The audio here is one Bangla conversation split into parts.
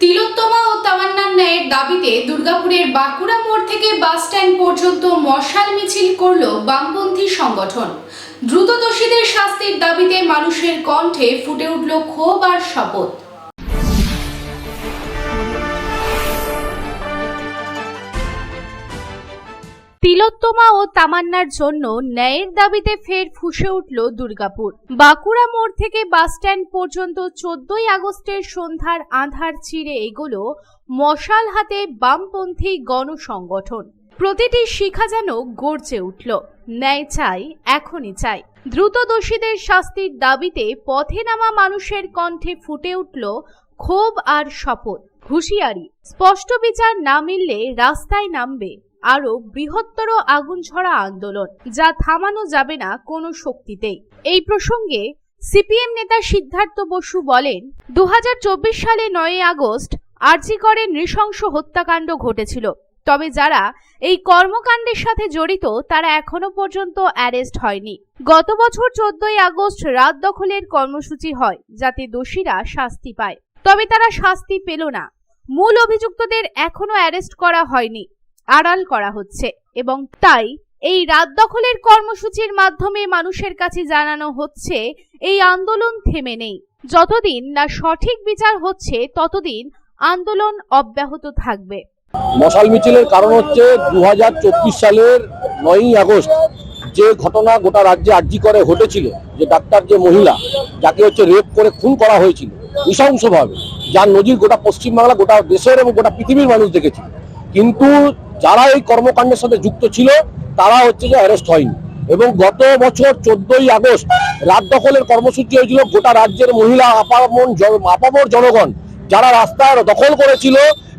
তিলোত্তমা ও তামান্নার ন্যায়ের দাবিতে দুর্গাপুরের বাঁকুড়া মোড় থেকে বাস স্ট্যান্ড পর্যন্ত মশাল মিছিল করল বামপন্থী সংগঠন। দ্রুত দোষীদের শাস্তির দাবিতে মানুষের কণ্ঠে ফুটে উঠল ক্ষোভ আর শপথ। তিলোত্তমা ও তামান্নার জন্য ন্যায়ের দাবিতে ফের ফুসে উঠল দুর্গাপুর। বাঁকুড়া মোড় থেকে বাসস্ট্যান্ড পর্যন্ত চোদ্দই আগস্টের সন্ধ্যার আধার চিরে এগোলো মশাল হাতে বামপন্থী গণসংগঠন। প্রতিটি শিখা যেন গর্জে উঠল। ন্যায় চাই, এখনই চাই। দ্রুত দোষীদের শাস্তির দাবিতে পথে নামা মানুষের কণ্ঠে ফুটে উঠল ক্ষোভ আর শপথ। হুঁশিয়ারি, স্পষ্ট বিচার না মিললে রাস্তায় নামবে আরও বৃহত্তর আগুন ছড়া আন্দোলন, যা থামানো যাবে না কোনো শক্তিতেই। এই প্রসঙ্গে সিপিএম নেতা সিদ্ধার্থ বসু বলেন দু হাজার চব্বিশ সালে নয় আগস্ট আরজিকরে নৃশংস হত্যাকাণ্ড ঘটেছিল। তবে যারা এই কর্মকাণ্ডের সাথে জড়িত, তারা এখনও পর্যন্ত অ্যারেস্ট হয়নি। গত বছর চোদ্দই আগস্ট রাত দখলের কর্মসূচি হয়, যাতে দোষীরা শাস্তি পায়। তবে তারা শাস্তি পেল না। মূল অভিযুক্তদের এখনও অ্যারেস্ট করা হয়নি। আড়াল করা হচ্ছে এবং তাই এই রাত দখলের কর্মসূচির মাধ্যমে মানুষের কাছে জানানো হচ্ছে, এই আন্দোলন থেমে নেই। যতদিন না সঠিক বিচার হচ্ছে, ততদিন আন্দোলন অব্যাহত থাকবে। মশাল মিছিলের কারণ হচ্ছে দু সালের নয়ই আগস্ট যে ঘটনা গোটা রাজ্যে আর্জি করে ঘটেছিল, যে ডাক্তার যে মহিলা, যাকে হচ্ছে রেপ করে খুন করা হয়েছিল, নৃশংসভাবে, যার নজির গোটা পশ্চিমবাংলা, গোটা দেশের এবং গোটা পৃথিবীর মানুষ দেখেছিল। কিন্তু যারা এই কর্মকাণ্ডের সাথে যুক্ত ছিল, তারা হচ্ছে যে অ্যারেস্ট হয়নি। এবং গত বছর চোদ্দই আগস্ট রাত দখলের কর্মসূচি হয়েছিল, গোটা রাজ্যের মহিলা আপামন আপামর জনগণ যারা রাস্তা দখল করেছিল,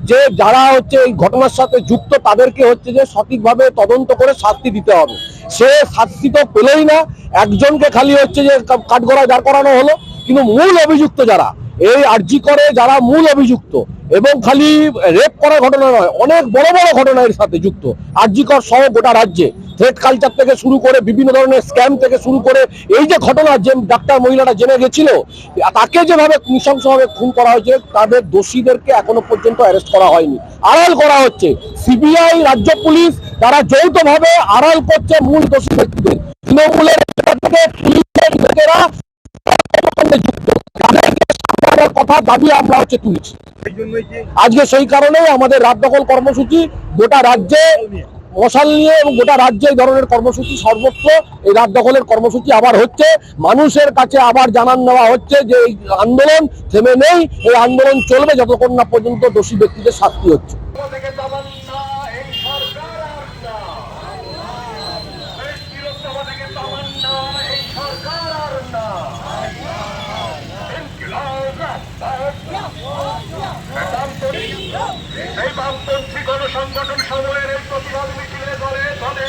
যে যারা হচ্ছে এই ঘটনার সাথে যুক্ত, তাদেরকে হচ্ছে যে সঠিকভাবে তদন্ত করে শাস্তি দিতে হবে। সে শাস্তি তো পেলেই না, একজনকে খালি হচ্ছে যে কাঠগড়ায় দাঁড় করানো হলো। কিন্তু মূল অভিযুক্ত যারা, এই আর্জি করে যারা মূল অভিযুক্ত এবং খালি রেপ করার ঘটনা নয়, অনেক বড় বড় ঘটনা এর সাথে যুক্ত। আর্জিকর সহ গোটা রাজ্যে থ্রেড কালচার থেকে শুরু করে বিভিন্ন ধরনের স্ক্যাম থেকে শুরু করে এই যে ঘটনা যে ডাক্তার মহিলাটা জেনে গেছিল, তাকে যেভাবে নৃশংসভাবে খুন করা হয়েছে তাদের দোষীদেরকে এখনও পর্যন্ত অ্যারেস্ট করা হয়নি। আড়াল করা হচ্ছে। সিবিআই, রাজ্য পুলিশ, তারা যৌথভাবে আড়াল করছে মূল দোষী ব্যক্তিদের। তৃণমূলের যুক্ত। কথা দাবি আমরা হচ্ছে তুলছি। আজকে সেই কারণেই আমাদের রাত দখল কর্মসূচি, গোটা রাজ্যে মশাল নিয়ে এবং গোটা রাজ্যে এই ধরনের কর্মসূচি সর্বত্র এই রাত দখলের কর্মসূচি আবার হচ্ছে। মানুষের কাছে আবার জানান নেওয়া হচ্ছে যে এই আন্দোলন থেমে নেই, এই আন্দোলন চলবে যতক্ষণ না পর্যন্ত দোষী ব্যক্তিদের শাস্তি হচ্ছে থেকে তামান্না এই সরকার আর না এই তিলোত্তমা থেকে তামান্না এই সরকার আর না ইনকিলাব বামপন্থী এই বামপন্থী গণসংগঠন সময়ের এই প্রতিবাদ মিছিলে দলে দলে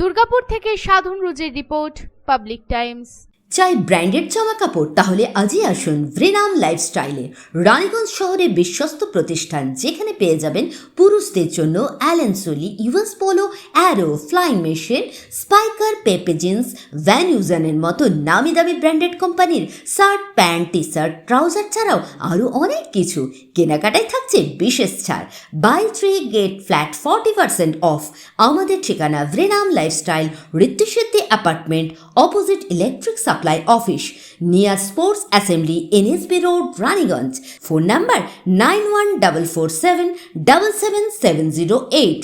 দুর্গাপুর থেকে সাধন রুজের রিপোর্ট পাবলিক টাইমস। চাই ব্র্যান্ডেড জামা কাপড় তাহলে আজই আসুন ভ্রিনাম লাইফস্টাইলে। রানীগঞ্জ শহরে বিশ্বস্ত প্রতিষ্ঠান যেখানে পেয়ে যাবেন পুরুষদের জন্য Allen Solly US Polo Arrow Flying Machine Spykar Pepe Jeans Van ইউজানের মতো নামি দামি ব্র্যান্ডেড কোম্পানির shirt pant T shirt trouser ছাড়াও আরও অনেক কিছু। কেনাকাটায় থাকছে বিশেষ ছাড়। Buy three get flat forty percent off আমাদের ঠিকানা ভ্রিনাম lifestyle Ritusiddhi apartment opposite electric supply office near sports assembly NSB road Raniganj phone number nine one double four seven double seven seven zero eight